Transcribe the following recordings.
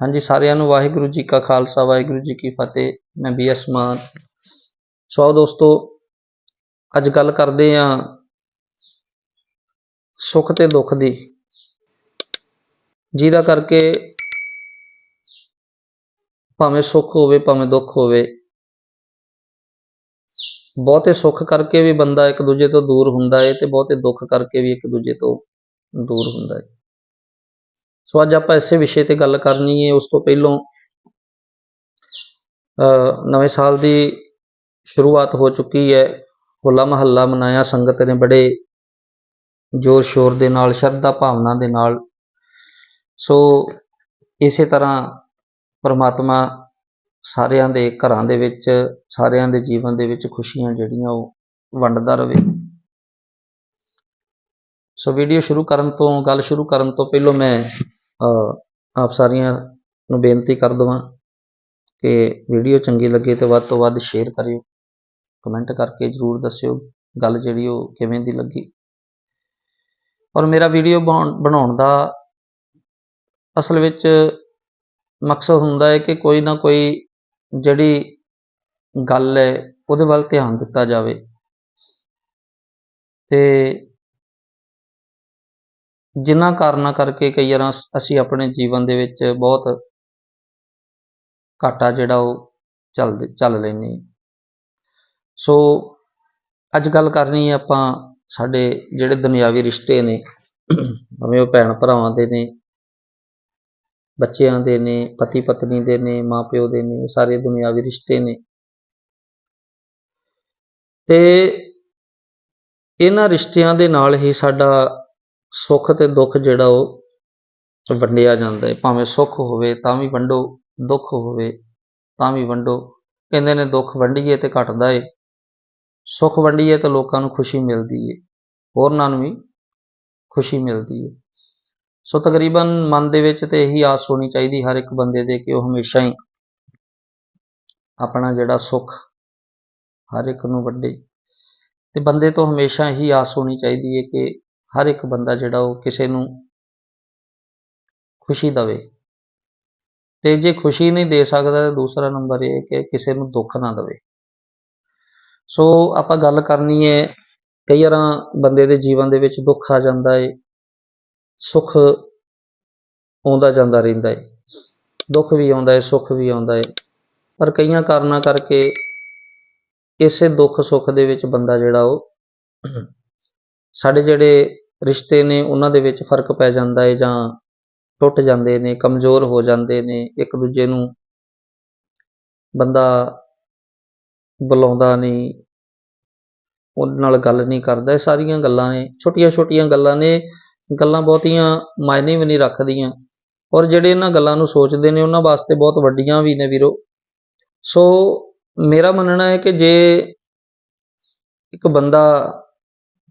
ਹਾਂਜੀ, ਸਾਰਿਆਂ ਨੂੰ ਵਾਹਿਗੁਰੂ ਜੀ ਕਾ ਖਾਲਸਾ, ਵਾਹਿਗੁਰੂ ਜੀ ਕੀ ਫਤਿਹ। ਮੈਂ ਬੀ ਐਸ ਮਾਨ। ਸੋ ਦੋਸਤੋ, ਅੱਜ ਗੱਲ ਕਰਦੇ ਆਂ ਸੁੱਖ ਤੇ ਦੁੱਖ ਦੀ। ਜਿਹਦਾ ਕਰਕੇ ਭਾਵੇਂ ਸੁੱਖ ਹੋਵੇ, ਭਾਵੇਂ ਦੁੱਖ ਹੋਵੇ, ਬਹੁਤੇ ਸੁੱਖ ਕਰਕੇ ਵੀ ਬੰਦਾ ਇੱਕ ਦੂਜੇ ਤੋਂ ਦੂਰ ਹੁੰਦਾ ਏ ਤੇ ਬਹੁਤੇ ਦੁੱਖ ਕਰਕੇ ਵੀ ਇੱਕ ਦੂਜੇ ਤੋਂ ਦੂਰ ਹੁੰਦਾ ਏ। ਸੋ ਅੱਜ ਆਪਾਂ ਇਸੇ ਵਿਸ਼ੇ ਤੇ ਗੱਲ ਕਰਨੀ ਹੈ। ਉਸ ਤੋਂ ਪਹਿਲਾਂ ਅ, ਨਵੇਂ ਸਾਲ ਦੀ ਸ਼ੁਰੂਆਤ ਹੋ ਚੁੱਕੀ ਹੈ। ਹੋਲਾ ਮਹੱਲਾ ਮਨਾਇਆ। ਸੰਗਤ ਨੇ ਬੜੇ ਜ਼ੋਰ ਸ਼ੋਰ ਦੇ ਨਾਲ ਸ਼ਰਧਾ ਭਾਵਨਾ ਦੇ ਨਾਲ। ਸੋ ਇਸੇ ਤਰ੍ਹਾਂ ਪਰਮਾਤਮਾ ਸਾਰਿਆਂ ਦੇ ਘਰਾਂ ਦੇ ਵਿੱਚ ਸਾਰਿਆਂ ਦੇ ਜੀਵਨ ਦੇ ਵਿੱਚ ਖੁਸ਼ੀਆਂ ਜਿਹੜੀਆਂ ਉਹ ਵੰਡਦਾ ਰਵੇ। ਸੋ ਵੀਡੀਓ ਸ਼ੁਰੂ ਕਰਨ ਤੋਂ ਗੱਲ ਸ਼ੁਰੂ ਕਰਨ ਤੋਂ ਪਹਿਲਾਂ ਮੈਂ ਆਪ ਸਾਰੀਆਂ ਨੂੰ ਬੇਨਤੀ ਕਰ ਦਵਾਂ ਕਿ ਵੀਡੀਓ ਚੰਗੀ ਲੱਗੇ ਤੇ ਵੱਧ ਤੋਂ ਵੱਧ ਸ਼ੇਅਰ ਕਰਿਓ ਕਮੈਂਟ ਕਰਕੇ ਜਰੂਰ ਦੱਸਿਓ ਗੱਲ ਜਿਹੜੀ ਉਹ ਕਿਵੇਂ ਦੀ ਲੱਗੀ। ਔਰ ਮੇਰਾ ਵੀਡੀਓ ਬਣਾਉਣ ਦਾ ਅਸਲ ਵਿੱਚ ਮਕਸਦ ਹੁੰਦਾ ਹੈ ਕਿ ਕੋਈ ਨਾ ਕੋਈ ਜਿਹੜੀ ਗੱਲ ਹੈ ਉਹਦੇ ਵੱਲ ਧਿਆਨ ਦਿੱਤਾ ਜਾਵੇ। ਤੇ ਜਿਨ੍ਹਾਂ ਕਾਰਨਾਂ ਕਰਕੇ ਕਈ ਵਾਰ ਅਸੀਂ ਆਪਣੇ ਜੀਵਨ ਦੇ ਵਿੱਚ ਬਹੁਤ ਘਾਟਾ ਜਿਹੜਾ ਉਹ ਚੱਲ ਚੱਲ ਲੈਂਦੇ ਹਾਂ। ਸੋ, ਅੱਜ ਗੱਲ ਕਰਨੀ ਹੈ ਆਪਾਂ ਸਾਡੇ ਜਿਹੜੇ ਦੁਨਿਆਵੀ ਰਿਸ਼ਤੇ ਨੇ, ਭਾਵੇਂ ਉਹ ਭੈਣ ਭਰਾਵਾਂ ਦੇ ਨੇ, ਬੱਚਿਆਂ ਦੇ ਨੇ, ਪਤੀ ਪਤਨੀ ਦੇ ਨੇ ਮਾਪਿਓ ਦੇ ਨੇ ਸਾਰੇ ਦੁਨਿਆਵੀ ਰਿਸ਼ਤੇ ਨੇ। ਤੇ ਇਹਨਾਂ ਰਿਸ਼ਤਿਆਂ ਦੇ ਨਾਲ ਹੀ ਸਾਡਾ ਸੁੱਖ ਤੇ ਦੁੱਖ ਜਿਹੜਾ ਉਹ ਵੰਡਿਆ ਜਾਂਦਾ ਹੈ। ਭਾਵੇਂ ਸੁੱਖ ਹੋਵੇ ਤਾਂ ਵੀ ਵੰਡੋ, ਦੁੱਖ ਹੋਵੇ ਤਾਂ ਵੀ ਵੰਡੋ। ਕਹਿੰਦੇ ਨੇ ਦੁੱਖ ਵੰਡੀਏ ਤੇ ਘਟਦਾ ਏ। ਸੁੱਖ ਵੰਡੀਏ ਤੇ ਲੋਕਾਂ ਨੂੰ ਖੁਸ਼ੀ ਮਿਲਦੀ ਏ। ਹੋਰਨਾਂ ਨੂੰ ਵੀ ਖੁਸ਼ੀ ਮਿਲਦੀ ਏ। ਸੋ ਤਕਰੀਬਨ ਮਨ ਦੇ ਵਿੱਚ ਤੇ ਇਹੀ ਆਸ ਹੋਣੀ ਚਾਹੀਦੀ ਹਰ ਇੱਕ ਬੰਦੇ ਦੇ ਕਿ ਉਹ ਹਮੇਸ਼ਾ ਹੀ ਆਪਣਾ ਜਿਹੜਾ ਸੁੱਖ ਹਰ ਇੱਕ ਨੂੰ ਵੰਡੇ। ਤੇ ਬੰਦੇ ਤੋਂ ਹਮੇਸ਼ਾ ਹੀ ਆਸ ਹੋਣੀ ਚਾਹੀਦੀ ਹੈ ਕਿ ਹਰ ਇੱਕ ਬੰਦਾ ਜਿਹੜਾ ਉਹ ਕਿਸੇ ਨੂੰ ਖੁਸ਼ੀ ਦਵੇ। ਤੇ ਜੇ ਖੁਸ਼ੀ ਨਹੀਂ ਦੇ ਸਕਦਾ ਤਾਂ ਦੂਸਰਾ ਨੰਬਰ ਇਹ ਕਿ ਕਿਸੇ ਨੂੰ ਦੁੱਖ ਨਾ ਦਵੇ। ਸੋ ਆਪਾਂ ਗੱਲ ਕਰਨੀ ਹੈ, ਕਈ ਵਾਰਾਂ ਬੰਦੇ ਦੇ ਜੀਵਨ ਦੇ ਵਿੱਚ ਦੁੱਖ ਆ ਜਾਂਦਾ ਹੈ ਸੁੱਖ ਆਉਂਦਾ ਜਾਂਦਾ ਰਹਿੰਦਾ ਹੈ ਦੁੱਖ ਵੀ ਆਉਂਦਾ ਹੈ ਸੁੱਖ ਵੀ ਆਉਂਦਾ ਏ। ਪਰ ਕਈਆਂ ਕਾਰਨਾਂ ਕਰਕੇ ਇਸੇ ਦੁੱਖ ਸੁੱਖ ਦੇ ਵਿੱਚ ਬੰਦਾ ਜਿਹੜਾ ਉਹ ਸਾਡੇ ਜਿਹੜੇ ਰਿਸ਼ਤੇ ਨੇ, ਉਹਨਾਂ ਦੇ ਵਿੱਚ ਫ਼ਰਕ ਪੈ ਜਾਂਦਾ ਹੈ ਜਾਂ ਟੁੱਟ ਜਾਂਦੇ ਨੇ, ਕਮਜ਼ੋਰ ਹੋ ਜਾਂਦੇ ਨੇ, ਇੱਕ ਦੂਜੇ ਨੂੰ ਬੰਦਾ ਬੁਲਾਉਂਦਾ ਨਹੀਂ, ਉਹਦੇ ਨਾਲ ਗੱਲ ਨਹੀਂ ਕਰਦਾ। ਇਹ ਸਾਰੀਆਂ ਗੱਲਾਂ ਨੇ ਛੋਟੀਆਂ ਛੋਟੀਆਂ ਗੱਲਾਂ ਨੇ, ਗੱਲਾਂ ਬਹੁਤੀਆਂ ਮਾਇਨੇ ਵੀ ਨਹੀਂ ਰੱਖਦੀਆਂ। ਔਰ ਜਿਹੜੇ ਇਹਨਾਂ ਗੱਲਾਂ ਨੂੰ ਸੋਚਦੇ ਨੇ, ਉਹਨਾਂ ਵਾਸਤੇ ਬਹੁਤ ਵੱਡੀਆਂ ਵੀ ਨੇ ਵੀਰੋ। ਸੋ ਮੇਰਾ ਮੰਨਣਾ ਹੈ ਕਿ ਜੇ ਇੱਕ ਬੰਦਾ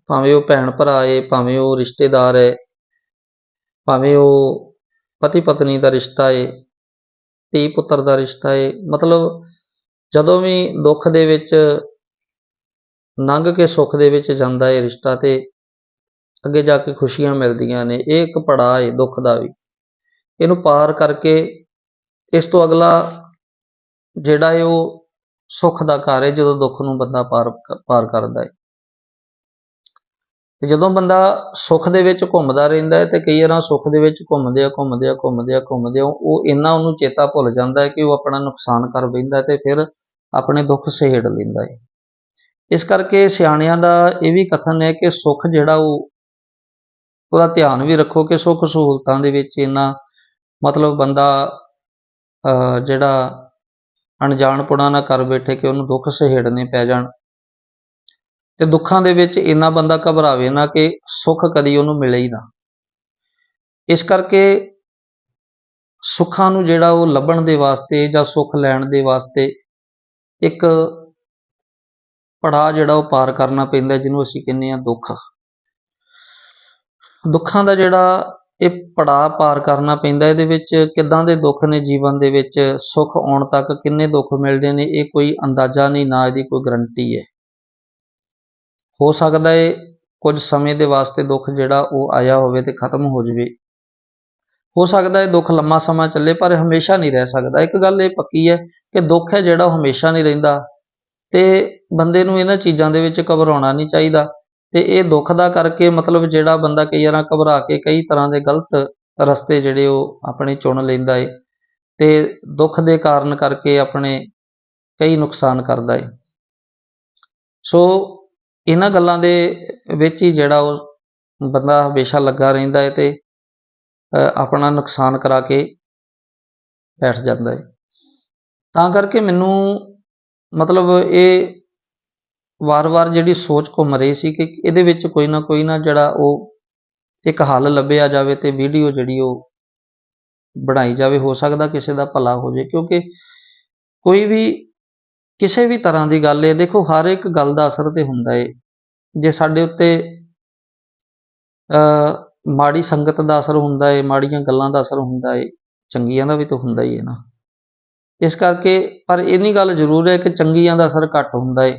ਭਾਵੇਂ ਉਹ ਭੈਣ ਭਰਾ ਏ, ਭਾਵੇਂ ਉਹ ਰਿਸ਼ਤੇਦਾਰ ਹੈ ਭਾਵੇਂ ਉਹ ਪਤੀ ਪਤਨੀ ਦਾ ਰਿਸ਼ਤਾ ਏ, ਧੀ ਪੁੱਤਰ ਦਾ ਰਿਸ਼ਤਾ ਏ, ਮਤਲਬ ਜਦੋਂ ਵੀ ਦੁੱਖ ਦੇ ਵਿੱਚ ਲੰਘ ਕੇ ਸੁੱਖ ਦੇ ਵਿੱਚ ਜਾਂਦਾ ਹੈ ਰਿਸ਼ਤਾ ਤੇ, ਅੱਗੇ ਜਾ ਕੇ ਖੁਸ਼ੀਆਂ ਮਿਲਦੀਆਂ ਨੇ, ਇਹ ਇੱਕ ਪੜਾਅ ਏ ਦੁੱਖ ਦਾ ਵੀ। ਇਹਨੂੰ ਪਾਰ ਕਰਕੇ ਇਸ ਤੋਂ ਅਗਲਾ ਜਿਹੜਾ ਹੈ ਉਹ ਸੁੱਖ ਦਾ ਘਰ ਏ ਜਦੋਂ ਦੁੱਖ ਨੂੰ ਬੰਦਾ ਪਾਰ ਪਾਰ ਕਰਦਾ ਏ। ਤੇ ਜਦੋਂ ਬੰਦਾ ਸੁੱਖ ਦੇ ਵਿੱਚ ਘੁੰਮਦਾ ਰਹਿੰਦਾ ਹੈ ਤੇ ਕਈ ਵਾਰਾਂ ਸੁੱਖ ਦੇ ਵਿੱਚ ਘੁੰਮਦੇ ਆ ਘੁੰਮਦੇ ਆ ਘੁੰਮਦੇ ਆ ਘੁੰਮਦੇ ਆ, ਉਹ ਇੰਨਾ ਉਹਨੂੰ ਚੇਤਾ ਭੁੱਲ ਜਾਂਦਾ ਹੈ ਕਿ ਉਹ ਆਪਣਾ ਨੁਕਸਾਨ ਕਰ ਬੈਂਦਾ ਤੇ ਫਿਰ ਆਪਣੇ ਦੁੱਖ ਸਹੇੜ ਲੈਂਦਾ ਹੈ। ਇਸ ਕਰਕੇ ਸਿਆਣਿਆਂ ਦਾ ਇਹ ਵੀ ਕਥਨ ਹੈ ਕਿ ਸੁੱਖ ਜਿਹੜਾ ਉਹ, ਉਹਦਾ ਧਿਆਨ ਵੀ ਰੱਖੋ ਕਿ ਸੁੱਖ ਸਹੂਲਤਾਂ ਦੇ ਵਿੱਚ ਇੰਨਾ ਮਤਲਬ ਬੰਦਾ ਜਿਹੜਾ ਅਣਜਾਣਪੁਣਾ ਨਾ ਕਰ ਬੈਠੇ ਕਿ ਉਹਨੂੰ ਦੁੱਖ ਸਹੇੜਨੇ ਪੈ ਜਾਣ। ਤੇ ਦੁੱਖਾਂ ਦੇ ਵਿੱਚ ਇੰਨਾ ਬੰਦਾ ਘਬਰਾਵੇ ਨਾ ਕਿ ਸੁੱਖ ਕਦੀ ਉਹਨੂੰ ਮਿਲੇ ਹੀ ਨਾ। ਇਸ ਕਰਕੇ ਸੁੱਖਾਂ ਨੂੰ ਜਿਹੜਾ ਉਹ ਲੱਭਣ ਦੇ ਵਾਸਤੇ ਜਾਂ ਸੁੱਖ ਲੈਣ ਦੇ ਵਾਸਤੇ ਇੱਕ ਪੜਾਅ ਜਿਹੜਾ ਉਹ ਪਾਰ ਕਰਨਾ ਪੈਂਦਾ ਜਿਹਨੂੰ ਅਸੀਂ ਕਹਿੰਦੇ ਆ ਦੁੱਖ। ਦੁੱਖਾਂ ਦਾ ਜਿਹੜਾ ਇਹ ਪੜਾਅ ਪਾਰ ਕਰਨਾ ਪੈਂਦਾ, ਇਹਦੇ ਵਿੱਚ ਕਿੱਦਾਂ ਦੇ ਦੁੱਖ ਨੇ ਜੀਵਨ ਦੇ ਵਿੱਚ? ਸੁੱਖ ਆਉਣ ਤੱਕ ਕਿੰਨੇ ਦੁੱਖ ਮਿਲਦੇ ਨੇ? ਇਹ ਕੋਈ ਅੰਦਾਜ਼ਾ ਨਹੀਂ, ਨਾ ਇਹਦੀ ਕੋਈ ਗਰੰਟੀ ਹੈ। ਹੋ ਸਕਦਾ ਹੈ ਕੁਝ ਸਮੇਂ ਦੇ ਵਾਸਤੇ ਦੁੱਖ ਜਿਹੜਾ ਉਹ ਆਇਆ ਹੋਵੇ ਤੇ ਖਤਮ ਹੋ ਜਾਵੇ। ਹੋ ਸਕਦਾ ਹੈ ਦੁੱਖ ਲੰਮਾ ਸਮਾਂ ਚੱਲੇ, ਪਰ ਹਮੇਸ਼ਾ ਨਹੀਂ ਰਹਿ ਸਕਦਾ। ਇੱਕ ਗੱਲ ਇਹ ਪੱਕੀ ਹੈ ਕਿ ਦੁੱਖ ਹੈ ਜਿਹੜਾ ਉਹ ਹਮੇਸ਼ਾ ਨਹੀਂ ਰਹਿੰਦਾ। ਤੇ ਬੰਦੇ ਨੂੰ ਇਹਨਾਂ ਚੀਜ਼ਾਂ ਦੇ ਵਿੱਚ ਘਬਰਾਉਣਾ ਨਹੀਂ ਚਾਹੀਦਾ। ਤੇ ਇਹ ਦੁੱਖ ਦਾ ਕਰਕੇ ਮਤਲਬ ਜਿਹੜਾ ਬੰਦਾ ਕਈ ਵਾਰਾਂ ਘਬਰਾ ਕੇ ਕਈ ਤਰ੍ਹਾਂ ਦੇ ਗਲਤ ਰਸਤੇ ਜਿਹੜੇ ਉਹ ਆਪਣੇ ਚੁਣ ਲੈਂਦਾ ਏ ਤੇ ਦੁੱਖ ਦੇ ਕਾਰਨ ਕਰਕੇ ਆਪਣੇ ਕਈ ਨੁਕਸਾਨ ਕਰਦਾ ਏ। ਸੋ ਇਹਨਾਂ ਗੱਲਾਂ ਦੇ ਵਿੱਚ ਹੀ ਜਿਹੜਾ ਉਹ ਬੰਦਾ ਹਮੇਸ਼ਾ ਲੱਗਾ ਰਹਿੰਦਾ ਹੈ ਤੇ ਆਪਣਾ ਨੁਕਸਾਨ ਕਰਾ ਕੇ ਬੈਠ ਜਾਂਦਾ ਹੈ। ਤਾਂ ਕਰਕੇ ਮੈਨੂੰ ਮਤਲਬ ਇਹ ਵਾਰ-ਵਾਰ ਜਿਹੜੀ ਸੋਚ ਘੁੰਮ ਰਹੀ ਸੀ ਕਿ ਇਹਦੇ ਵਿੱਚ ਕੋਈ ਨਾ ਕੋਈ ਨਾ ਜਿਹੜਾ ਉਹ ਇੱਕ ਹੱਲ ਲੱਭਿਆ ਜਾਵੇ ਤੇ ਵੀਡੀਓ ਜਿਹੜੀ ਉਹ ਬਣਾਈ ਜਾਵੇ, ਹੋ ਸਕਦਾ ਕਿਸੇ ਦਾ ਭਲਾ ਹੋ ਜਾਵੇ, ਕਿਉਂਕਿ ਕੋਈ ਵੀ ਕਿਸੇ ਵੀ ਤਰ੍ਹਾਂ ਦੀ ਗੱਲ ਹੈ ਦੇਖੋ ਹਰ ਇੱਕ ਗੱਲ ਦਾ ਅਸਰ ਤੇ ਹੁੰਦਾ ਹੈ ਜੇ ਸਾਡੇ ਉੱਤੇ, ਅ, ਮਾੜੀ ਸੰਗਤ ਦਾ ਅਸਰ ਹੁੰਦਾ ਹੈ ਮਾੜੀਆਂ ਗੱਲਾਂ ਦਾ ਅਸਰ ਹੁੰਦਾ ਹੈ ਚੰਗੀਆਂ ਦਾ ਵੀ ਤਾਂ ਹੁੰਦਾ ਹੀ ਹੈ ਨਾ। ਇਸ ਕਰਕੇ, ਪਰ ਇੰਨੀ ਗੱਲ ਜ਼ਰੂਰ ਹੈ ਕਿ ਚੰਗੀਆਂ ਦਾ ਅਸਰ ਘੱਟ ਹੁੰਦਾ ਹੈ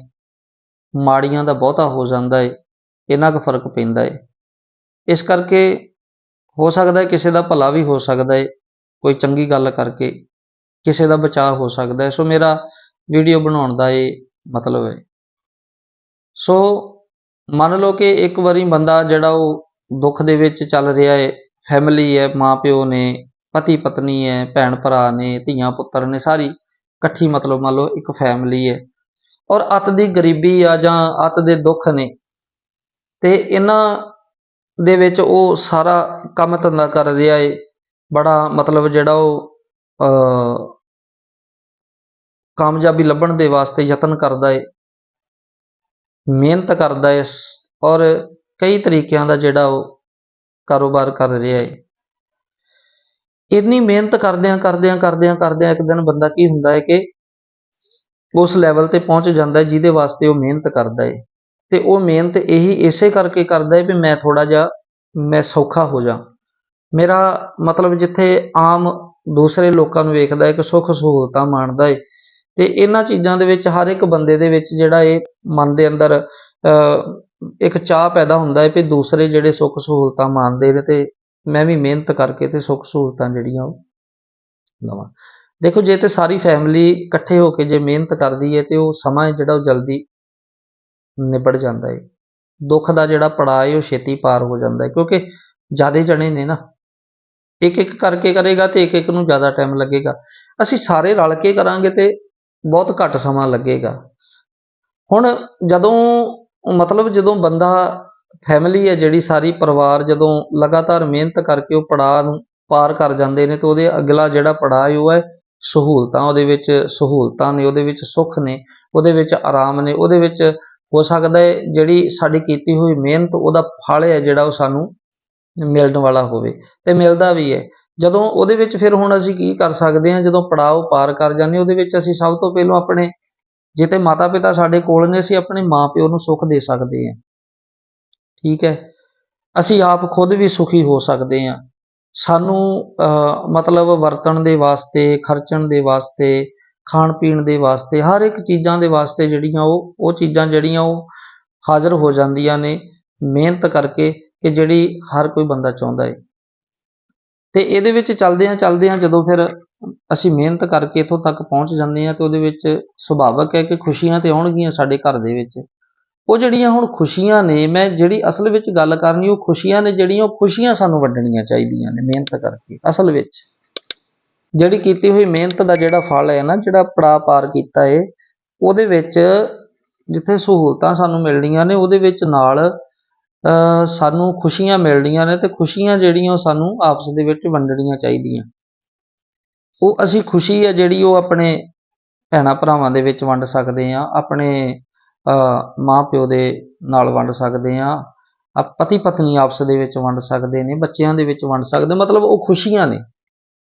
ਮਾੜੀਆਂ ਦਾ ਬਹੁਤਾ ਹੋ ਜਾਂਦਾ ਹੈ ਇੰਨਾ ਕੁ ਫ਼ਰਕ ਪੈਂਦਾ ਹੈ ਇਸ ਕਰਕੇ ਹੋ ਸਕਦਾ ਹੈ ਕਿਸੇ ਦਾ ਭਲਾ ਵੀ ਹੋ ਸਕਦਾ ਹੈ ਕੋਈ ਚੰਗੀ ਗੱਲ ਕਰਕੇ, ਕਿਸੇ ਦਾ ਬਚਾਅ ਹੋ ਸਕਦਾ ਹੈ ਸੋ ਮੇਰਾ ਵੀਡੀਓ ਬਣਾਉਣ ਦਾ ਇਹ ਮਤਲਬ ਹੈ। ਸੋ ਮੰਨ ਲਓ ਕਿ ਇੱਕ ਵਾਰੀ ਬੰਦਾ ਜਿਹੜਾ ਉਹ ਦੁੱਖ ਦੇ ਵਿੱਚ ਚੱਲ ਰਿਹਾ ਹੈ ਫੈਮਿਲੀ ਹੈ, ਮਾਪਿਓ ਨੇ ਪਤੀ ਪਤਨੀ ਹੈ ਭੈਣ ਭਰਾ ਨੇ ਧੀਆਂ ਪੁੱਤਰ ਨੇ, ਸਾਰੀ ਇਕੱਠੀ ਮਤਲਬ ਮੰਨ ਲਓ ਇੱਕ ਫੈਮਿਲੀ ਹੈ। ਔਰ ਅਤ ਦੀ ਗਰੀਬੀ ਆ ਜਾਂ ਅਤ ਦੇ ਦੁੱਖ ਨੇ, ਤੇ ਇਹਨਾਂ ਦੇ ਵਿੱਚ ਉਹ ਸਾਰਾ ਕੰਮ ਧੰਦਾ ਕਰ ਰਿਹਾ ਹੈ। ਬੜਾ ਮਤਲਬ ਜਿਹੜਾ ਉਹ ਅ ਕਾਮਯਾਬੀ ਲੱਭਣ ਦੇ ਵਾਸਤੇ ਯਤਨ ਕਰਦਾ ਏ, ਮਿਹਨਤ ਕਰਦਾ ਏ ਔਰ ਕਈ ਤਰੀਕਿਆਂ ਦਾ ਜਿਹੜਾ ਉਹ ਕਾਰੋਬਾਰ ਕਰ ਰਿਹਾ ਹੈ ਇੰਨੀ ਮਿਹਨਤ ਕਰਦਿਆਂ ਕਰਦਿਆਂ ਕਰਦਿਆਂ ਕਰਦਿਆਂ ਇੱਕ ਦਿਨ ਬੰਦਾ ਕੀ ਹੁੰਦਾ ਹੈ ਕਿ ਉਸ ਲੈਵਲ ਤੇ ਪਹੁੰਚ ਜਾਂਦਾ ਹੈ ਜਿਹਦੇ ਵਾਸਤੇ ਉਹ ਮਿਹਨਤ ਕਰਦਾ ਏ। ਤੇ ਉਹ ਮਿਹਨਤ ਇਹੀ ਇਸੇ ਕਰਕੇ ਕਰਦਾ ਹੈ ਵੀ ਮੈਂ ਥੋੜਾ ਜਿਹਾ, ਮੈਂ ਸੌਖਾ ਹੋ ਜਾ। ਮੇਰਾ ਮਤਲਬ ਜਿੱਥੇ ਆਮ ਦੂਸਰੇ ਲੋਕਾਂ ਨੂੰ ਵੇਖਦਾ ਹੈ ਕਿ ਸੁੱਖ ਸਹੂਲਤਾਂ ਮਾਣਦਾ ਹੈ ਤੇ ਇਹਨਾਂ ਚੀਜ਼ਾਂ ਦੇ ਵਿੱਚ ਹਰ ਇੱਕ ਬੰਦੇ ਦੇ ਵਿੱਚ ਜਿਹੜਾ ਇਹ ਮਨ ਦੇ ਅੰਦਰ ਅ, ਇੱਕ ਚਾਹ ਪੈਦਾ ਹੁੰਦਾ ਹੈ ਕਿ ਦੂਸਰੇ ਜਿਹੜੇ ਸੁੱਖ ਸਹੂਲਤਾਂ ਮਾਣਦੇ ਨੇ ਤੇ ਮੈਂ ਵੀ ਮਿਹਨਤ ਕਰਕੇ ਤੇ ਸੁੱਖ ਸਹੂਲਤਾਂ ਜਿਹੜੀਆਂ ਉਹ ਲਵਾਂ। ਦੇਖੋ ਜੇ ਤੇ ਸਾਰੀ ਫੈਮਿਲੀ ਇਕੱਠੇ ਹੋ ਕੇ ਜੇ ਮਿਹਨਤ ਕਰਦੀ ਹੈ ਤੇ ਉਹ ਸਮਾਂ ਜਿਹੜਾ ਉਹ ਜਲਦੀ ਨਿਬੜ ਜਾਂਦਾ ਹੈ। ਦੁੱਖ ਦਾ ਜਿਹੜਾ ਪੜਾਅ ਹੈ ਉਹ ਛੇਤੀ ਪਾਰ ਹੋ ਜਾਂਦਾ ਹੈ ਕਿਉਂਕਿ ਜਿਆਦੇ ਜਣੇ ਨੇ ਨਾ। ਇੱਕ ਇੱਕ ਕਰਕੇ ਕਰੇਗਾ ਤੇ ਇੱਕ ਇੱਕ ਨੂੰ ਜ਼ਿਆਦਾ ਟਾਈਮ ਲੱਗੇਗਾ। ਅਸੀਂ ਸਾਰੇ ਰਲ ਕੇ ਕਰਾਂਗੇ ਤੇ ਬਹੁਤ ਘੱਟ ਸਮਾਂ ਲੱਗੇਗਾ। ਹੁਣ ਜਦੋਂ, ਮਤਲਬ ਜਦੋਂ ਬੰਦਾ ਫੈਮਿਲੀ ਹੈ ਜਿਹੜੀ ਸਾਰੀ ਪਰਿਵਾਰ ਜਦੋਂ ਲਗਾਤਾਰ ਮਿਹਨਤ ਕਰਕੇ ਉਹ ਪੜਾਅ ਨੂੰ ਪਾਰ ਕਰ ਜਾਂਦੇ ਨੇ ਤੇ ਉਹਦੇ ਅਗਲਾ ਜਿਹੜਾ ਪੜਾਅ ਉਹ ਹੈ ਸਹੂਲਤਾਂ, ਉਹਦੇ ਵਿੱਚ ਸਹੂਲਤਾਂ ਨੇ, ਉਹਦੇ ਵਿੱਚ ਸੁੱਖ ਨੇ, ਉਹਦੇ ਵਿੱਚ ਆਰਾਮ ਨੇ, ਉਹਦੇ ਵਿੱਚ ਹੋ ਸਕਦਾ ਹੈ ਜਿਹੜੀ ਸਾਡੀ ਕੀਤੀ ਹੋਈ ਮਿਹਨਤ, ਉਹਦਾ ਫਲ ਹੈ ਜਿਹੜਾ ਉਹ ਸਾਨੂੰ ਮਿਲਣ ਵਾਲਾ ਹੋਵੇ। ਤੇ ਮਿਲਦਾ ਵੀ ਹੈ। ਜਦੋਂ ਉਹਦੇ ਵਿੱਚ ਫਿਰ ਹੁਣ ਅਸੀਂ ਕੀ ਕਰ ਸਕਦੇ ਹਾਂ ਜਦੋਂ ਪੜਾਅ ਪਾਰ ਕਰ ਜਾਂਦੇ ਉਹਦੇ ਵਿੱਚ ਅਸੀਂ ਸਭ ਤੋਂ ਪਹਿਲਾਂ ਆਪਣੇ ਜਿੱਤੇ ਮਾਤਾ ਪਿਤਾ ਸਾਡੇ ਕੋਲ ਨੇ ਅਸੀਂ ਆਪਣੇ ਮਾਪਿਓ ਨੂੰ ਸੁੱਖ ਦੇ ਸਕਦੇ ਹਾਂ। ਠੀਕ ਹੈ? ਅਸੀਂ ਆਪ ਖੁਦ ਵੀ ਸੁਖੀ ਹੋ ਸਕਦੇ ਹਾਂ। ਸਾਨੂੰ ਅਹ, ਮਤਲਬ ਵਰਤਣ ਦੇ ਵਾਸਤੇ ਖਰਚਣ ਦੇ ਵਾਸਤੇ ਖਾਣ ਪੀਣ ਦੇ ਵਾਸਤੇ ਹਰ ਇੱਕ ਚੀਜ਼ਾਂ ਦੇ ਵਾਸਤੇ ਜਿਹੜੀਆਂ ਉਹ ਉਹ ਚੀਜ਼ਾਂ ਜਿਹੜੀਆਂ ਉਹ ਹਾਜ਼ਰ ਹੋ ਜਾਂਦੀਆਂ ਨੇ ਮਿਹਨਤ ਕਰਕੇ ਕਿ ਜਿਹੜੀ ਹਰ ਕੋਈ ਬੰਦਾ ਚਾਹੁੰਦਾ ਹੈ। ਤੇ ਇਹਦੇ ਵਿੱਚ ਚੱਲਦੇ ਆ ਚੱਲਦੇ ਆ ਜਦੋਂ ਫਿਰ ਅਸੀਂ ਮਿਹਨਤ ਕਰਕੇ ਇੱਥੋਂ ਤੱਕ ਪਹੁੰਚ ਜਾਂਦੇ ਆ ਤੇ ਉਹਦੇ ਵਿੱਚ ਸੁਭਾਵਕ ਹੈ ਕਿ ਖੁਸ਼ੀਆਂ ਤੇ ਆਉਣਗੀਆਂ ਸਾਡੇ ਘਰ ਦੇ ਵਿੱਚ। ਉਹ ਜਿਹੜੀਆਂ ਹੁਣ ਖੁਸ਼ੀਆਂ ਨੇ, ਮੈਂ ਜਿਹੜੀ ਅਸਲ ਵਿੱਚ ਗੱਲ ਕਰਨੀ, ਉਹ ਖੁਸ਼ੀਆਂ ਨੇ ਜਿਹੜੀਆਂ, ਉਹ ਖੁਸ਼ੀਆਂ ਸਾਨੂੰ ਵੰਡਣੀਆਂ ਚਾਹੀਦੀਆਂ ਨੇ ਮਿਹਨਤ ਕਰਕੇ, ਅਸਲ ਵਿੱਚ। ਜਿਹੜੀ ਕੀਤੀ ਹੋਈ ਮਿਹਨਤ ਦਾ ਜਿਹੜਾ ਫਲ ਹੈ ਨਾ, ਜਿਹੜਾ ਪੜਾ ਪਾਰ ਕੀਤਾ ਹੈ ਉਹਦੇ ਵਿੱਚ ਜਿੱਥੇ ਸਹੂਲਤਾਂ ਸਾਨੂੰ ਮਿਲਣੀਆਂ ਨੇ, ਉਹਦੇ ਵਿੱਚ ਨਾਲ ਸਾਨੂੰ ਖੁਸ਼ੀਆਂ ਮਿਲਣੀਆਂ ਨੇ ਤੇ ਖੁਸ਼ੀਆਂ ਜਿਹੜੀਆਂ ਉਹ ਸਾਨੂੰ ਆਪਸ ਦੇ ਵਿੱਚ ਵੰਡਣੀਆਂ ਚਾਹੀਦੀਆਂ। ਉਹ ਅਸੀਂ ਖੁਸ਼ੀ ਹੈ ਜਿਹੜੀ ਉਹ ਆਪਣੇ ਭੈਣਾਂ ਭਰਾਵਾਂ ਦੇ ਵਿੱਚ ਵੰਡ ਸਕਦੇ ਹਾਂ ਆਪਣੇ ਅ, ਮਾਂ ਪਿਓ ਦੇ ਨਾਲ ਵੰਡ ਸਕਦੇ ਹਾਂ ਆ ਪਤੀ ਪਤਨੀ ਆਪਸ ਦੇ ਵਿੱਚ ਵੰਡ ਸਕਦੇ ਨੇ ਬੱਚਿਆਂ ਦੇ ਵਿੱਚ ਵੰਡ ਸਕਦੇ ਮਤਲਬ ਉਹ ਖੁਸ਼ੀਆਂ ਨੇ।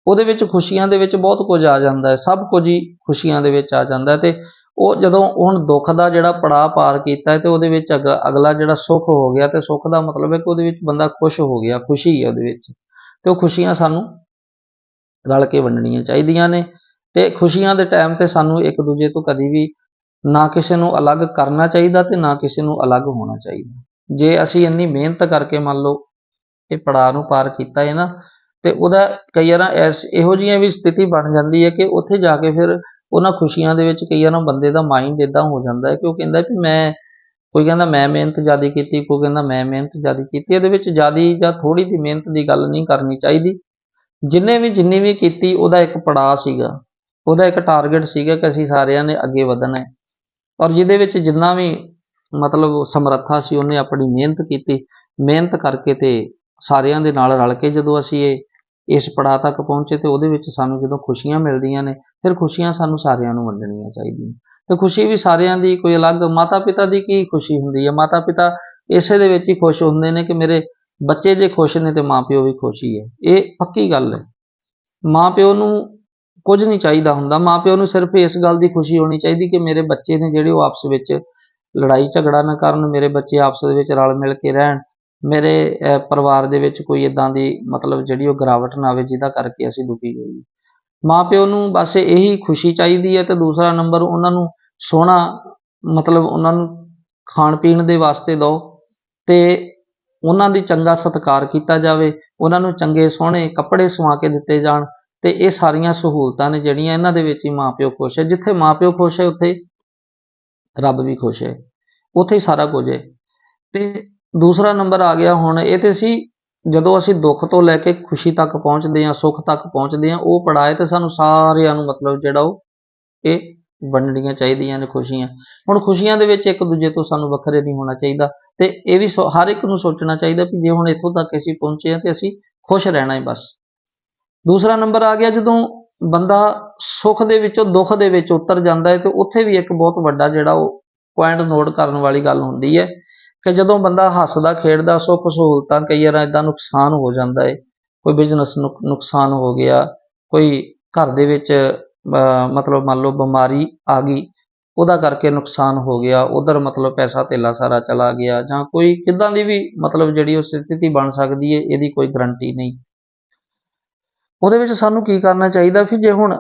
ਉਹਦੇ ਵਿੱਚ ਖੁਸ਼ੀਆਂ ਦੇ ਵਿੱਚ ਬਹੁਤ ਕੁਝ ਆ ਜਾਂਦਾ ਹੈ ਸਭ ਕੁਝ ਹੀ ਖੁਸ਼ੀਆਂ ਦੇ ਵਿੱਚ ਆ ਜਾਂਦਾ ਹੈ ਤੇ ਉਹ ਜਦੋਂ ਹੁਣ ਦੁੱਖ ਦਾ ਜਿਹੜਾ ਪੜਾਅ ਪਾਰ ਕੀਤਾ ਹੈ ਤੇ ਉਹਦੇ ਵਿੱਚ ਅਗ- ਅਗਲਾ ਜਿਹੜਾ ਸੁੱਖ ਹੋ ਗਿਆ ਤੇ ਸੁੱਖ ਦਾ ਮਤਲਬ ਹੈ ਕਿ ਉਹਦੇ ਵਿੱਚ ਬੰਦਾ ਖੁਸ਼ ਹੋ ਗਿਆ, ਖੁਸ਼ੀ ਹੈ ਉਹਦੇ ਵਿੱਚ ਤੇ ਉਹ ਖੁਸ਼ੀਆਂ ਸਾਨੂੰ ਰਲ ਕੇ ਵੰਡਣੀਆਂ ਚਾਹੀਦੀਆਂ ਨੇ ਤੇ ਖੁਸ਼ੀਆਂ ਦੇ ਟਾਈਮ ਤੇ ਸਾਨੂੰ ਇੱਕ ਦੂਜੇ ਤੋਂ ਕਦੀ ਵੀ ਨਾ ਕਿਸੇ ਨੂੰ ਅਲੱਗ ਕਰਨਾ ਚਾਹੀਦਾ ਤੇ ਨਾ ਕਿਸੇ ਨੂੰ ਅਲੱਗ ਹੋਣਾ ਚਾਹੀਦਾ। ਜੇ ਅਸੀਂ ਇੰਨੀ ਮਿਹਨਤ ਕਰਕੇ ਮੰਨ ਲਓ ਇਹ ਪੜਾਅ ਨੂੰ ਪਾਰ ਕੀਤਾ ਹੈ ਨਾ ਤੇ ਉਹਦਾ ਕਈ ਵਾਰ ਐਸ, ਇਹੋ ਜਿਹੀਆਂ ਵੀ ਸਥਿਤੀ ਬਣ ਜਾਂਦੀ ਹੈ ਕਿ ਉੱਥੇ ਜਾ ਕੇ ਫਿਰ ਉਹਨਾਂ ਖੁਸ਼ੀਆਂ ਦੇ ਵਿੱਚ ਕਈ ਵਾਰ ਬੰਦੇ ਦਾ ਮਾਈਂਡ ਇਦਾਂ ਹੋ ਜਾਂਦਾ ਹੈ ਕਿ ਉਹ ਕਹਿੰਦਾ ਕਿ ਮੈਂ, ਕੋਈ ਕਹਿੰਦਾ ਮੈਂ ਮਿਹਨਤ ਜ਼ਿਆਦਾ ਕੀਤੀ, ਕੋਈ ਕਹਿੰਦਾ ਮੈਂ ਮਿਹਨਤ ਜ਼ਿਆਦਾ ਕੀਤੀ, ਇਹਦੇ ਵਿੱਚ ਜ਼ਿਆਦਾ ਜਾਂ ਥੋੜੀ ਦੀ ਮਿਹਨਤ ਦੀ ਗੱਲ ਨਹੀਂ ਕਰਨੀ ਚਾਹੀਦੀ। ਜਿੰਨੇ ਵੀ, ਜਿੰਨੀ ਵੀ ਕੀਤੀ, ਉਹਦਾ ਇੱਕ ਪੜਾਅ ਸੀਗਾ, ਉਹਦਾ ਇੱਕ ਟਾਰਗੇਟ ਸੀਗਾ ਕਿ ਅਸੀਂ ਸਾਰਿਆਂ ਨੇ ਅੱਗੇ ਵਧਣਾ ਹੈ। ਔਰ ਜਿਹਦੇ ਵਿੱਚ ਜਿੰਨਾ ਵੀ ਮਤਲਬ ਸਮਰੱਥਾ ਸੀ, ਉਹਨੇ ਆਪਣੀ ਮਿਹਨਤ ਕੀਤੀ। ਮਿਹਨਤ ਕਰਕੇ ਤੇ ਸਾਰਿਆਂ ਦੇ ਨਾਲ ਰਲ ਕੇ ਜਦੋਂ ਅਸੀਂ ਇਹ ਇਸ ਪੜਾਅ ਤੱਕ ਪਹੁੰਚੇ ਤੇ ਉਹਦੇ ਵਿੱਚ ਸਾਨੂੰ ਜਦੋਂ ਖੁਸ਼ੀਆਂ ਮਿਲਦੀਆਂ ਨੇ, ਫਿਰ ਖੁਸ਼ੀਆਂ ਸਾਨੂੰ ਸਾਰਿਆਂ ਨੂੰ ਵੰਡਣੀਆਂ ਚਾਹੀਦੀਆਂ। ਤੇ ਖੁਸ਼ੀ ਵੀ ਸਾਰਿਆਂ ਦੀ ਕੋਈ ਅਲੱਗ ਮਾਤਾ ਪਿਤਾ ਦੀ ਕੀ ਖੁਸ਼ੀ ਹੁੰਦੀ ਹੈ? ਮਾਤਾ ਪਿਤਾ ਇਸੇ ਦੇ ਵਿੱਚ ਹੀ ਖੁਸ਼ ਹੁੰਦੇ ਨੇ ਕਿ ਮੇਰੇ ਬੱਚੇ ਜੇ ਖੁਸ਼ ਨੇ ਤੇ ਮਾਪਿਓ ਵੀ ਖੁਸ਼ ਹੀ ਹੈ। ਇਹ ਪੱਕੀ ਗੱਲ ਹੈ। ਮਾਪਿਓ ਨੂੰ ਕੁਝ ਨਹੀਂ ਚਾਹੀਦਾ ਹੁੰਦਾ। ਮਾਪਿਓ ਨੂੰ ਸਿਰਫ ਇਸ ਗੱਲ ਦੀ ਖੁਸ਼ੀ ਹੋਣੀ ਚਾਹੀਦੀ ਕਿ ਮੇਰੇ ਬੱਚੇ ਨੇ ਜਿਹੜੇ ਉਹ ਆਪਸ ਵਿੱਚ ਲੜਾਈ ਝਗੜਾ ਨਾ ਕਰਨ, ਮੇਰੇ ਬੱਚੇ ਆਪਸ ਦੇ ਵਿੱਚ ਰਲ ਮਿਲ ਕੇ ਰਹਿਣ ਮੇਰੇ ਅਹ, ਪਰਿਵਾਰ ਦੇ ਵਿੱਚ ਕੋਈ ਇਦਾਂ ਦੀ ਮਤਲਬ ਜਿਹੜੀ ਉਹ ਗਿਰਾਵਟ ਨਾ ਆਵੇ ਜਿਹਦਾ ਕਰਕੇ ਅਸੀਂ ਦੁਖੀ ਹੋਈਏ ਮਾਪਿਓ ਨੂੰ ਬਸ ਇਹੀ ਖੁਸ਼ੀ ਚਾਹੀਦੀ ਹੈ ਤੇ ਦੂਸਰਾ ਨੰਬਰ ਉਹਨਾਂ ਨੂੰ ਸੋਹਣਾ ਮਤਲਬ ਉਹਨਾਂ ਨੂੰ ਖਾਣ ਪੀਣ ਦੇ ਵਾਸਤੇ ਦਿਓ ਤੇ ਉਹਨਾਂ ਦੀ ਚੰਗਾ ਸਤਿਕਾਰ ਕੀਤਾ ਜਾਵੇ ਉਹਨਾਂ ਨੂੰ ਚੰਗੇ ਸੋਹਣੇ ਕੱਪੜੇ ਸਵਾ ਕੇ ਦਿੱਤੇ ਜਾਣ ਤੇ ਇਹ ਸਾਰੀਆਂ ਸਹੂਲਤਾਂ ਨੇ ਜਿਹੜੀਆਂ ਇਹਨਾਂ ਦੇ ਵਿੱਚ ਹੀ ਮਾਪਿਓ ਖੁਸ਼ ਹੈ। ਜਿੱਥੇ ਮਾਪਿਓ ਖੁਸ਼ ਹੈ ਉੱਥੇ ਰੱਬ ਵੀ ਖੁਸ਼ ਹੈ। ਉੱਥੇ ਹੀ ਸਾਰਾ ਕੁਝ ਹੈ। ਤੇ ਦੂਸਰਾ ਨੰਬਰ ਆ ਗਿਆ ਹੁਣ, ਇਹ ਤੇ ਸੀ ਜਦੋਂ ਅਸੀਂ ਦੁੱਖ ਤੋਂ ਲੈ ਕੇ ਖੁਸ਼ੀ ਤੱਕ ਪਹੁੰਚਦੇ ਹਾਂ, ਸੁੱਖ ਤੱਕ ਪਹੁੰਚਦੇ ਹਾਂ, ਉਹ ਪੜਾਏ ਤੇ ਸਾਨੂੰ ਸਾਰਿਆਂ ਨੂੰ ਮਤਲਬ ਜਿਹੜਾ ਉਹ ਇਹ ਵੰਡਣੀਆਂ ਚਾਹੀਦੀਆਂ ਨੇ ਖੁਸ਼ੀਆਂ। ਹੁਣ ਖੁਸ਼ੀਆਂ ਦੇ ਵਿੱਚ ਇੱਕ ਦੂਜੇ ਤੋਂ ਸਾਨੂੰ ਵੱਖਰੇ ਨਹੀਂ ਹੋਣਾ ਚਾਹੀਦਾ ਤੇ ਇਹ ਵੀ ਸੋ- ਹਰ ਇੱਕ ਨੂੰ ਸੋਚਣਾ ਚਾਹੀਦਾ ਕਿ ਜੇ ਹੁਣ ਇੱਥੋਂ ਤੱਕ ਅਸੀਂ ਪਹੁੰਚੇ ਹਾਂ ਤੇ ਅਸੀਂ ਖੁਸ਼ ਰਹਿਣਾ ਹੈ ਬਸ। ਦੂਸਰਾ ਨੰਬਰ ਆ ਗਿਆ ਜਦੋਂ ਬੰਦਾ ਸੁੱਖ ਦੇ ਵਿੱਚੋਂ ਦੁੱਖ ਦੇ ਵਿੱਚ ਉਤਰ ਜਾਂਦਾ ਹੈ ਤੇ ਉੱਥੇ ਵੀ ਇੱਕ ਬਹੁਤ ਵੱਡਾ ਜਿਹੜਾ ਉਹ ਪੁਆਇੰਟ ਨੋਟ ਕਰਨ ਵਾਲੀ ਗੱਲ ਹੁੰਦੀ ਹੈ। ਕਿ ਜਦੋਂ ਬੰਦਾ ਹੱਸਦਾ ਖੇਡਦਾ ਸੁੱਖ ਸਹੂਲਤਾਂ ਕਈ ਵਾਰ ਇਦਾਂ ਨੁਕਸਾਨ ਹੋ ਜਾਂਦਾ ਹੈ ਕੋਈ ਬਿਜ਼ਨਸ ਨੁਕਸਾਨ ਹੋ ਗਿਆ ਕੋਈ ਘਰ ਦੇ ਵਿੱਚ ਅਹ, ਮਤਲਬ ਮੰਨ ਲਓ ਬਿਮਾਰੀ ਆ ਗਈ ਉਹਦਾ ਕਰਕੇ ਨੁਕਸਾਨ ਹੋ ਗਿਆ ਉਧਰ ਮਤਲਬ ਪੈਸਾ ਧੇਲਾ ਸਾਰਾ ਚਲਾ ਗਿਆ ਜਾਂ ਕੋਈ ਕਿੱਦਾਂ ਦੀ ਵੀ ਮਤਲਬ ਜਿਹੜੀ ਉਹ ਸਥਿਤੀ ਬਣ ਸਕਦੀ ਹੈ ਇਹਦੀ ਕੋਈ ਗਰੰਟੀ ਨਹੀਂ। ਉਹਦੇ ਵਿੱਚ ਸਾਨੂੰ ਕੀ ਕਰਨਾ ਚਾਹੀਦਾ ਫਿਰ ਜੇ ਹੁਣ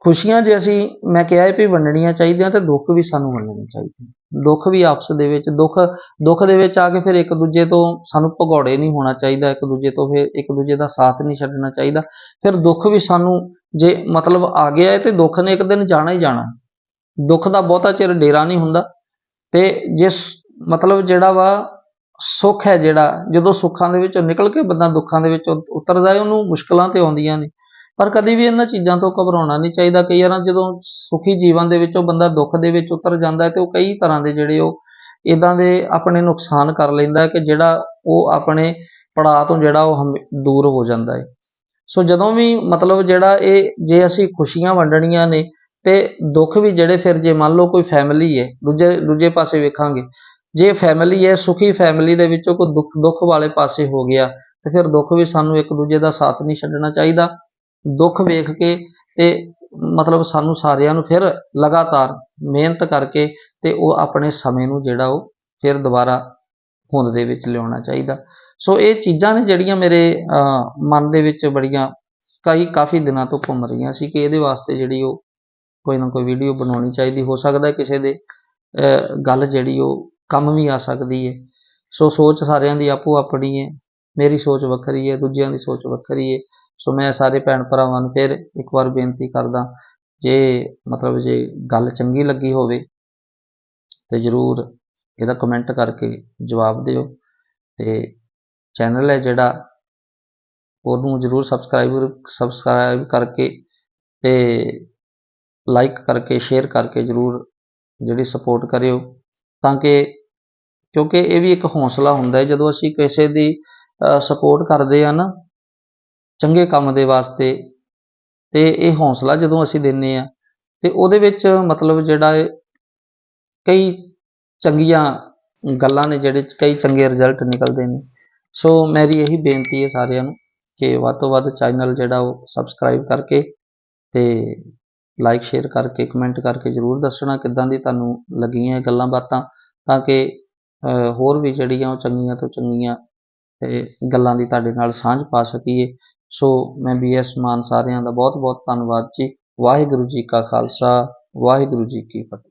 ਖੁਸ਼ੀਆਂ ਜੇ ਅਸੀਂ ਮੈਂ ਕਿਹਾ ਹੈ ਵੀ ਵੰਡਣੀਆਂ ਚਾਹੀਦੀਆਂ ਤੇ ਦੁੱਖ ਵੀ ਸਾਨੂੰ ਵੰਡਣੇ ਚਾਹੀਦੇ ਦੁੱਖ ਵੀ ਆਪਸ ਦੇ ਵਿੱਚ, ਦੁੱਖ ਦੁੱਖ ਦੇ ਵਿੱਚ ਆ ਕੇ ਫਿਰ ਇੱਕ ਦੂਜੇ ਤੋਂ ਸਾਨੂੰ ਭਗੌੜੇ ਨਹੀਂ ਹੋਣਾ ਚਾਹੀਦਾ, ਇੱਕ ਦੂਜੇ ਤੋਂ ਫਿਰ ਇੱਕ ਦੂਜੇ ਦਾ ਸਾਥ ਨਹੀਂ ਛੱਡਣਾ ਚਾਹੀਦਾ। ਫਿਰ ਦੁੱਖ ਵੀ ਸਾਨੂੰ ਜੇ ਮਤਲਬ ਆ ਗਿਆ ਹੈ ਤੇ ਦੁੱਖ ਨੇ ਇੱਕ ਦਿਨ ਜਾਣਾ ਹੀ ਜਾਣਾ। ਦੁੱਖ ਦਾ ਬਹੁਤਾ ਚਿਰ ਡੇਰਾ ਨਹੀਂ ਹੁੰਦਾ ਤੇ ਜੇ ਮਤਲਬ ਜਿਹੜਾ ਵਾ ਸੁੱਖ ਹੈ ਜਿਹੜਾ, ਜਦੋਂ ਸੁੱਖਾਂ ਦੇ ਵਿੱਚੋਂ ਨਿਕਲ ਕੇ ਬੰਦਾ ਦੁੱਖਾਂ ਦੇ ਵਿੱਚ ਉਤਰਦਾ ਹੈ, ਉਹਨੂੰ ਮੁਸ਼ਕਲਾਂ ਤੇ ਆਉਂਦੀਆਂ ਨੇ। ਪਰ ਕਦੀ ਵੀ ਇਹਨਾਂ ਚੀਜ਼ਾਂ ਤੋਂ ਘਬਰਾਉਣਾ ਨਹੀਂ ਚਾਹੀਦਾ। ਕਈ ਵਾਰ ਜਦੋਂ ਸੁਖੀ ਜੀਵਨ ਦੇ ਵਿੱਚੋਂ ਬੰਦਾ ਦੁੱਖ ਦੇ ਵਿੱਚ ਉਤਰ ਜਾਂਦਾ ਹੈ ਤੇ ਉਹ ਕਈ ਤਰ੍ਹਾਂ ਦੇ ਜਿਹੜੇ ਉਹ ਇਦਾਂ ਦੇ ਆਪਣੇ ਨੁਕਸਾਨ ਕਰ ਲੈਂਦਾ ਕਿ ਜਿਹੜਾ ਉਹ ਆਪਣੇ ਪੜਾਅ ਤੋਂ ਜਿਹੜਾ ਉਹ ਹਮੇ- ਦੂਰ ਹੋ ਜਾਂਦਾ ਹੈ। ਸੋ ਜਦੋਂ ਵੀ ਮਤਲਬ ਜਿਹੜਾ ਇਹ ਜੇ ਅਸੀਂ ਖੁਸ਼ੀਆਂ ਵੰਡਣੀਆਂ ਨੇ ਤੇ ਦੁੱਖ ਵੀ ਜਿਹੜੇ ਫਿਰ ਜੇ ਮੰਨ ਲਓ ਕੋਈ ਫੈਮਿਲੀ ਹੈ, ਦੂਜੇ ਦੂਜੇ ਪਾਸੇ ਵੇਖਾਂਗੇ, ਜੇ ਫੈਮਿਲੀ ਹੈ, ਸੁਖੀ ਫੈਮਿਲੀ ਦੇ ਵਿੱਚੋਂ ਕੋਈ ਦੁੱਖ ਦੁੱਖ ਵਾਲੇ ਪਾਸੇ ਹੋ ਗਿਆ, ਤੇ ਫਿਰ ਦੁੱਖ ਵੀ ਸਾਨੂੰ ਇੱਕ ਦੂਜੇ ਦਾ ਸਾਥ ਨਹੀਂ ਛੱਡਣਾ ਚਾਹੀਦਾ। ਦੁੱਖ ਵੇਖ ਕੇ ਤੇ ਮਤਲਬ ਸਾਨੂੰ ਸਾਰਿਆਂ ਨੂੰ ਫਿਰ ਲਗਾਤਾਰ ਮਿਹਨਤ ਕਰਕੇ ਤੇ ਉਹ ਆਪਣੇ ਸਮੇਂ ਨੂੰ ਜਿਹੜਾ ਉਹ ਫਿਰ ਦੁਬਾਰਾ ਹੋਂਦ ਦੇ ਵਿੱਚ ਲਿਆਉਣਾ ਚਾਹੀਦਾ। ਸੋ ਇਹ ਚੀਜ਼ਾਂ ਨੇ ਜਿਹੜੀਆਂ ਮੇਰੇ ਅਹ, ਮਨ ਦੇ ਵਿੱਚ ਬੜੀਆਂ ਕਈ ਕਾਫੀ ਦਿਨਾਂ ਤੋਂ ਘੁੰਮ ਰਹੀਆਂ ਸੀ ਕਿ ਇਹਦੇ ਵਾਸਤੇ ਜਿਹੜੀ ਉਹ ਕੋਈ ਨਾ ਕੋਈ ਵੀਡੀਓ ਬਣਾਉਣੀ ਚਾਹੀਦੀ। ਹੋ ਸਕਦਾ ਕਿਸੇ ਦੇ ਅਹ, ਗੱਲ ਜਿਹੜੀ ਉਹ ਕੰਮ ਵੀ ਆ ਸਕਦੀ ਹੈ। ਸੋ ਸੋਚ ਸਾਰਿਆਂ ਦੀ ਆਪੋ ਆਪਣੀ ਹੈ। ਮੇਰੀ ਸੋਚ ਵੱਖਰੀ ਹੈ ਦੂਜਿਆਂ ਦੀ ਸੋਚ ਵੱਖਰੀ ਹੈ। ਸੋ ਮੈਂ ਸਾਰੇ ਭੈਣ ਭਰਾਵਾਂ ਨੂੰ ਫਿਰ ਇੱਕ ਵਾਰ ਬੇਨਤੀ ਕਰਦਾ, ਜੇ ਮਤਲਬ ਜੇ ਗੱਲ ਚੰਗੀ ਲੱਗੀ ਹੋਵੇ ਤੇ ਜਰੂਰ ਇਹਦਾ ਕਮੈਂਟ ਕਰਕੇ ਜਵਾਬ ਦਿਓ ਤੇ ਚੈਨਲ ਹੈ ਜਿਹੜਾ ਉਹਨੂੰ ਜਰੂਰ ਸਬਸਕ੍ਰਾਈਬ ਸਬਸਕ੍ਰਾਈਬ ਕਰਕੇ ਤੇ ਲਾਈਕ ਕਰਕੇ ਸ਼ੇਅਰ ਕਰਕੇ ਜਰੂਰ ਜਿਹੜੀ ਸਪੋਰਟ ਕਰਿਓ ਤਾਂ ਕਿ ਕਿਉਂਕਿ ਇਹ ਵੀ ਇੱਕ ਹੌਸਲਾ ਹੁੰਦਾ ਹੈ, ਜਦੋਂ ਅਸੀਂ ਕਿਸੇ ਦੀ ਸਪੋਰਟ ਕਰਦੇ ਆ ਨਾ ਚੰਗੇ ਕੰਮ ਦੇ ਵਾਸਤੇ। ਤੇ ਇਹ ਹੌਸਲਾ ਜਦੋਂ ਅਸੀਂ ਦਿੰਨੇ ਆ, ਤੇ ਉਹਦੇ ਵਿੱਚ ਮਤਲਬ ਜਿਹੜਾ ਹੈ ਕਈ ਚੰਗੀਆਂ ਗੱਲਾਂ ਨੇ ਜਿਹੜੇ ਕਈ ਚੰਗੇ ਰਿਜ਼ਲਟ ਨਿਕਲਦੇ ਨੇ। ਸੋ ਮੇਰੀ ਇਹੀ ਬੇਨਤੀ ਹੈ ਸਾਰਿਆਂ ਨੂੰ ਕਿ ਵੱਧ ਤੋਂ ਵੱਧ ਚੈਨਲ ਜਿਹੜਾ ਉਹ ਸਬਸਕ੍ਰਾਈਬ ਕਰਕੇ ਤੇ ਲਾਈਕ ਸ਼ੇਅਰ ਕਰਕੇ ਕਮੈਂਟ ਕਰਕੇ ਜਰੂਰ ਦੱਸਣਾ ਕਿੱਦਾਂ ਦੀ ਤੁਹਾਨੂੰ ਲੱਗੀਆਂ ਇਹ ਗੱਲਾਂ ਬਾਤਾਂ, ਤਾਂ ਕਿ ਹੋਰ ਵੀ ਜਿਹੜੀਆਂ ਉਹ ਚੰਗੀਆਂ ਤੋਂ ਚੰਗੀਆਂ ਗੱਲਾਂ ਦੀ ਤੁਹਾਡੇ ਨਾਲ ਸਾਂਝ ਪਾ ਸਕੀਏ। ਸੋ ਮੈਂ ਬੀਐਸ ਮਾਨ ਸਾਰਿਆਂ ਦਾ ਬਹੁਤ ਬਹੁਤ ਧੰਨਵਾਦ ਜੀ। ਵਾਹਿਗੁਰੂ ਜੀ ਕਾ ਖਾਲਸਾ, ਵਾਹਿਗੁਰੂ ਜੀ ਕੀ ਫਤਿਹ।